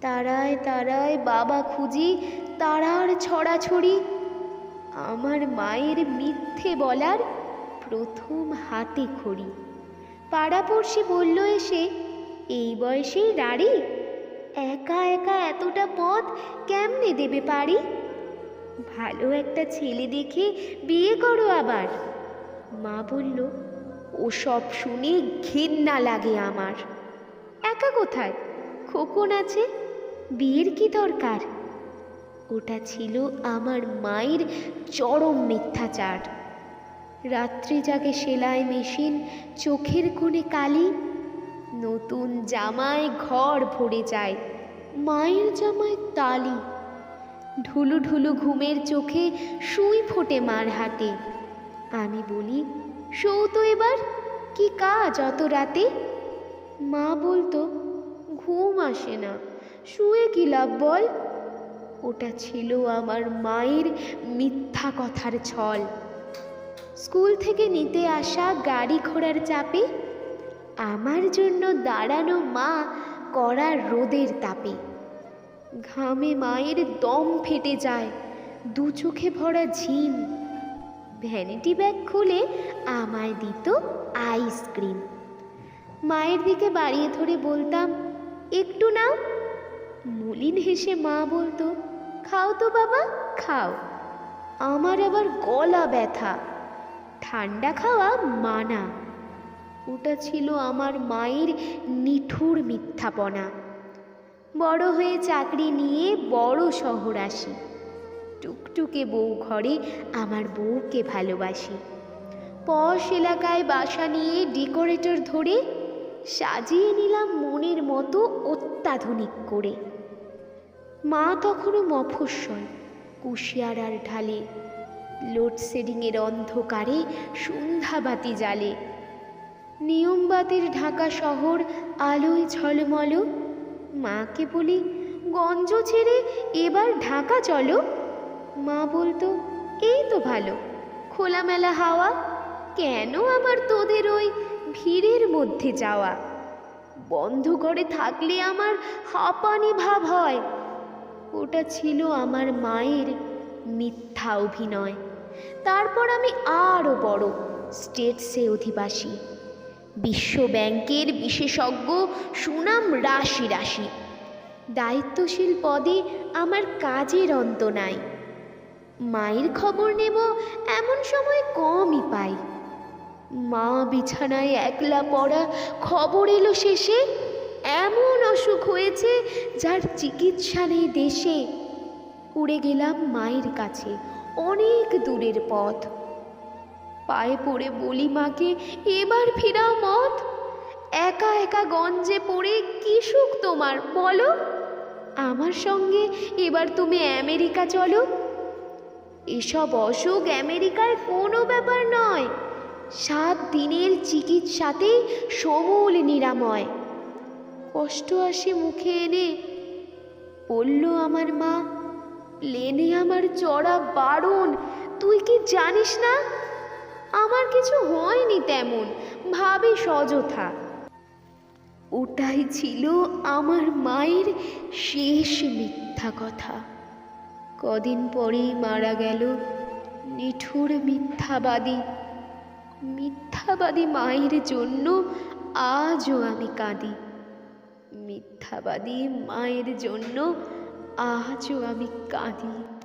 তারায় তারায় বাবা খুঁজি তারার ছড়াছড়ি। আমার মায়ের মিথ্যে বলার প্রথম হাতে খড়ি। পাড়াপড়শি বলল এসে, এই বয়সেই রাড়ি একা একা এতটা পথ কেমনে দেবে পারি? ভালো একটা ছেলে দেখে বিয়ে করো আবার। মা বলল ও সব শুনে ঘেন্না লাগে আমার। একা কোথায়? খোকন আছে? বিয়ের কি দরকার? ওটা ছিল আমার মায়ের চরম মিথ্যাচার। রাত্রি জাগে সেলাই মেশিন, চোখের কোণে কালি। নতুন জামায় ঘর ভরে যায়, মায়ের জামায় তালি। ঢুলু ঢুলু ঘুমের চোখে সুই ফোটে মার হাতে। আমি বলি শৌ তো এবার, কি কাজ অত রাতে? মা বলতো, ঘুম আসে না। শুয়ে কি লাভ বল? ওটা ছিল আমার মায়ের মিথ্যা কথার ছল। স্কুল থেকে নিতে আসা গাড়ি ঘোড়ার চাপে, আমার জন্য দাঁড়ানো মা কড়া রোদের তাপে। ঘামে মায়ের দম ফেটে যায়, দু চোখে ভরা ঝিম। ভ্যানিটি ব্যাগ খুলে আমায় দিত আইসক্রিম। মায়ের দিকে বাড়িয়ে ধরে বলতাম, একটু নাও। মলিন হেসে মা বলতো, খাও তো বাবা, খাও। আমার আবার গলা ব্যথা, ঠান্ডা খাওয়া মানা। ওটা ছিল আমার মায়ের নিঠুর মিথ্যাপনা। বড় হয়ে চাকরি নিয়ে বড় শহর আসি। টুকটুকে বউ ঘরে আমার বউকে ভালোবাসি। পশ এলাকায় বাসা নিয়ে ডেকোরেটর ধরে সাজিয়ে নিলাম মনের মতো অত্যাধুনিক করে। মা তখনও মফস্বল, কুশিয়ারার ঢালে, লোডশেডিংয়ের অন্ধকারে সন্ধ্যাবাতি জালে নিয়মবাতির ঢাকা শহর আলোয় ঝলমল। মাকে বলি, গঞ্জ ছেড়ে এবার ঢাকা চলো। মা বলতো, এই তো ভালো, খোলামেলা হাওয়া, কেন আবার তোদের ওই ভিড়ের মধ্যে যাওয়া? বন্ধ ঘরে থাকলে আমার হাঁপানি ভাব হয়। ওটা ছিল আমার মায়ের মিথ্যা অভিনয়। তারপর আমি আরও বড় স্টেটসে অধিবাসী। বিশ্ব ব্যাংকের বিশেষজ্ঞ সুনাম রাশি রাশি। দায়িত্বশীল পদে আমার কাজের অন্ত নাই। মায়ের খবর নেব এমন সময় কমই পাই। মা বিছানায় একলা পড়া খবর এলো শেষে। এমন অসুখ হয়েছে যার চিকিৎসা নেই দেশে। উড়ে গেলাম মায়ের কাছে, অনেক দূরের পথ। পায়ে পড়ে বলি মাকে, এবার ফিরাও মত একা একা গঞ্জে পড়ে কি সুখ তোমার, বলো? আমার সঙ্গে এবার তুমি আমেরিকা চলো। এসব অসুখ আমেরিকার কোনো ব্যাপার নয়। সাত দিনের চিকিৎসাতেই সমূল নিরাময়। কষ্ট আসে মুখে এনে। বলল আমার মা প্লেনে আমার চড়া বারণ, তুই কি জানিস না? আমার কিছু হয়নি তেমন, ভাবি সযথা। ওটাই ছিল আমার মায়ের শেষ মিথ্যা কথা। কদিন পরেই মারা গেল নিঠুর মিথ্যাবাদী। মিথ্যাবাদী মায়ের জন্য আজও আমি কাঁদি। মিথ্যাবাদী মায়ের জন্য আজও আমি কাঁদি।